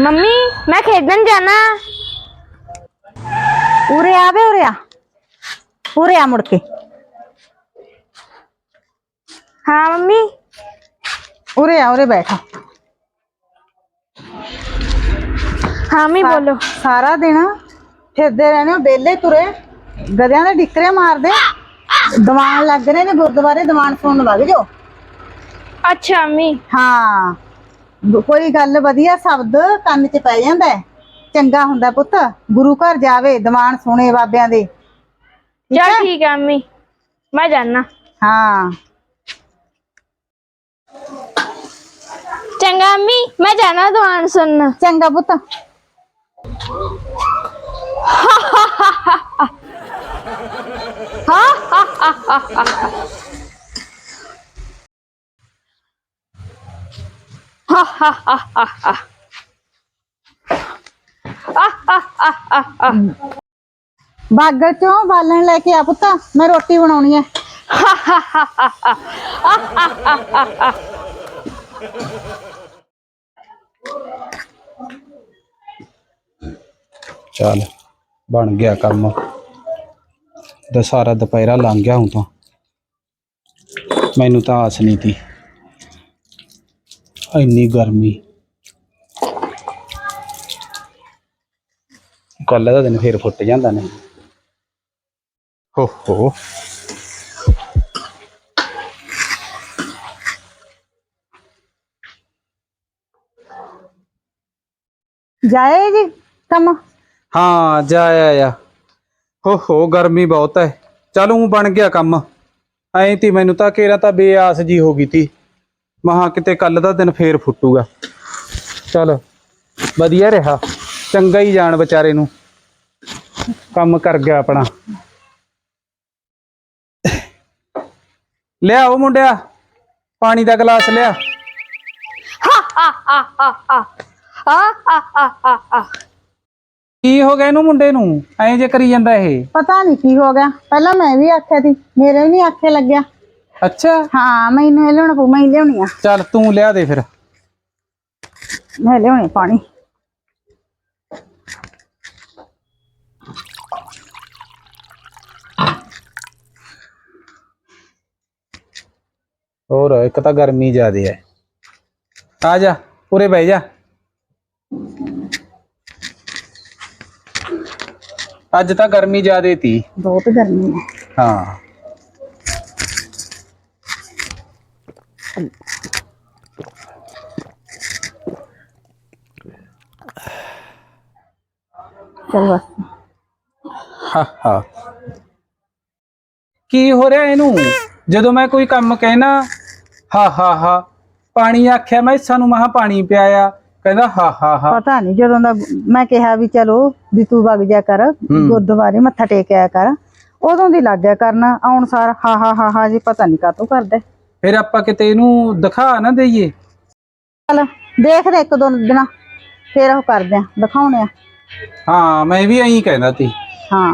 Mummy ਮੈਂ ਖੇਡਣ ਜਾਣਾ ਉਰੇ ਆ ਵੇ ਉਰੇ ਆ ਉਰੇ ਆ ਮੁੜ ਕੇ ਹਾਂ ਮੰਮੀ ਉਰੇ ਆ ਉਰੇ ਬੈਠ ਹਾਂ ਮੰਮੀ ਬੋਲੋ ਸਾਰਾ ਦਿਨ ਫਿਰਦੇ ਰਹਿੰਦੇ ਹੋ ਬੇਲੇ ਤੁਰੇ ਗਧਿਆਂ ਦੇ ਡਿੱਕਰੇ ਮਾਰਦੇ ਦੀਵਾਨ ਲੱਗ ਰਹੇ ਨੇ ਗੁਰਦੁਆਰੇ ਦੀਵਾਨ ਸੁਣਨ ਵਗ ਜਾਓ ਅੱਛਾ ਮੰਮੀ। ਹਾਂ। ਕੋਈ ਗੱਲ ਵਧੀਆ ਸ਼ਬਦ ਕੰਨ 'ਚ ਪੈ ਜਾਂਦਾ ਹੈ। ਚੰਗਾ ਹੁੰਦਾ ਪੁੱਤ। ਗੁਰੂ ਘਰ ਜਾਵੇ ਦੀਵਾਨ ਸੁਣੇ ਬਾਬਿਆਂ ਦੇ। ਚਲ ਠੀਕ ਹੈ ਮੰਮੀ। ਮੈਂ ਜਾਣਾ ਹਾਂ। ਚੰਗਾ ਮੰਮੀ। ਮੈਂ ਜਾਣਾ ਦੁਆਨ ਸੁਣਨ। ਚੰਗਾ ਪੁੱਤ। ਬਾਗਲ ਚੋਂ ਬਾਲਣ ਲੈ ਕੇ ਆ ਪੁੱਤ? ਮੈਂ ਰੋਟੀ ਬਣਾਉਣੀ ਹੈ। ਚੱਲ ਬਣ ਗਿਆ ਕੰਮ। ਦਸਾਰਾ ਦੁਪਹਿਰਾ ਲੰਘ ਗਿਆ ਹੁਣ ਤਾਂ। ਮੈਨੂੰ ਤਾਂ ਆਸ ਨਹੀਂ ਤੀ। ਇੰਨੀ ਗਰਮੀ। ਕੱਲ ਦਾ ਦਿਨ ਫੇਰ ਫੁੱਟ ਜਾਂਦਾ ਨੇ। ਹੋ ਹੋ ਜਾਏ ਜੀ ਕੰਮ? ਹਾਂ ਜਾ ਆਇਆ ਹੋ ਹੋ ਗਰਮੀ ਬਹੁਤ ਹੈ ਚਲ ਬਣ ਗਿਆ ਕੰਮ। ਐਂ ਤੀ ਮੈਨੂੰ ਤਾਂ ਕੇਰਾ ਤਾਂ ਬੇਆਸ ਜੀ ਹੋ ਗਈ ਤੀ। ਮਹਾ ਕਿਤੇ ਕੱਲ ਦਾ ਦਿਨ ਫੇਰ ਫੁੱਟੂਗਾ। ਚਲ ਵਧੀਆ ਰਿਹਾ। ਚੰਗਾ ਹੀ ਜਾਣ ਵਿਚਾਰੇ ਨੂੰ। ਕੰਮ ਕਰ ਗਿਆ ਆਪਣਾ। ਲਿਆ ਉਹ ਮੁੰਡਿਆ ਪਾਣੀ ਦਾ ਗਲਾਸ ਲਿਆ। ਕੀ ਹੋ ਗਿਆ ਇਹਨੂੰ ਮੁੰਡੇ ਨੂੰ? ਐਂ ਜੇ ਕਰੀ ਜਾਂਦਾ ਇਹ। ਪਤਾ ਨਹੀਂ ਕੀ ਹੋ ਗਿਆ। ਪਹਿਲਾਂ ਮੈਂ ਵੀ ਆਖਿਆ ਸੀ ਮੇਰੇ ਵੀ ਨਹੀਂ ਆਖੇ ਲੱਗਿਆ। ਅੱਛਾ। ਹਾਂ ਮੈਨੂੰ ਇਹ ਲਿਆਉਣਾ ਪਊ ਮੈਂ ਹੀ ਲਿਆਉਣੀ ਆ। ਚੱਲ ਤੂੰ ਲਿਆ ਦੇ ਫਿਰ। ਮੈਂ ਲਿਆਉਣੀ ਪਾਣੀ। ਹੋਰ ਇੱਕ ਤਾਂ ਗਰਮੀ ਜ਼ਿਆਦੇ ਹੈ ਆ ਜਾ ਉਰੇ ਬਹਿ ਜਾ। ਅੱਜ ਤਾਂ ਗਰਮੀ ਜ਼ਿਆਦੇ ਤੀ। ਬਹੁਤ ਗਰਮੀ ਹੈ ਹਾਂ। ਚਲ ਬਸ। ਹਾ ਹਾ। ਕੀ ਹੋ ਰਿਹਾ ਇਹਨੂੰ? ਜਦੋਂ ਮੈਂ ਕੋਈ ਕੰਮ ਕਹਿਣਾ ਹਾ ਹਾ ਹਾ। ਪਾਣੀ ਆਖਿਆ ਮੈਂ ਸਾਨੂੰ ਮਹਾ ਪਾਣੀ ਪਿਆਇਆ। ਕਹਿੰਦਾ ਹਾ ਹਾ ਹਾ। ਪਤਾ ਨਹੀਂ ਜਦੋਂ ਦਾ ਮੈਂ ਕਿਹਾ ਵੀ ਚਲੋ ਵੀ ਤੂੰ ਵਗ ਜਾ ਕਰ ਗੁਰਦੁਆਰੇ ਮੱਥਾ ਟੇਕ ਆਇਆ ਕਰ। ਉਦੋਂ ਦੀ ਲੱਗ ਗਿਆ ਕਰਨ ਆਉਣ ਸਾਰ ਹਾ ਹਾ ਹਾ ਹਾ ਜੀ ਪਤਾ ਨਹੀਂ ਕਾਤੋਂ ਕਰਦਾ। ਫਿਰ ਆਪਾਂ ਕਿਤੇ ਇਹਨੂੰ ਦਿਖਾ ਨਾ ਦਈਏ। ਚਲ ਦੇਖਦੇ ਇੱਕ ਦੋ ਦਿਨਾਂ ਫੇਰ ਉਹ ਕਰਦੇ ਆ ਦਿਖਾਉਣੇ ਆ। ਹਾਂ ਮੈਂ ਵੀ ਐਂ ਕਹਿੰਦਾ ਤੀ ਹਾਂ।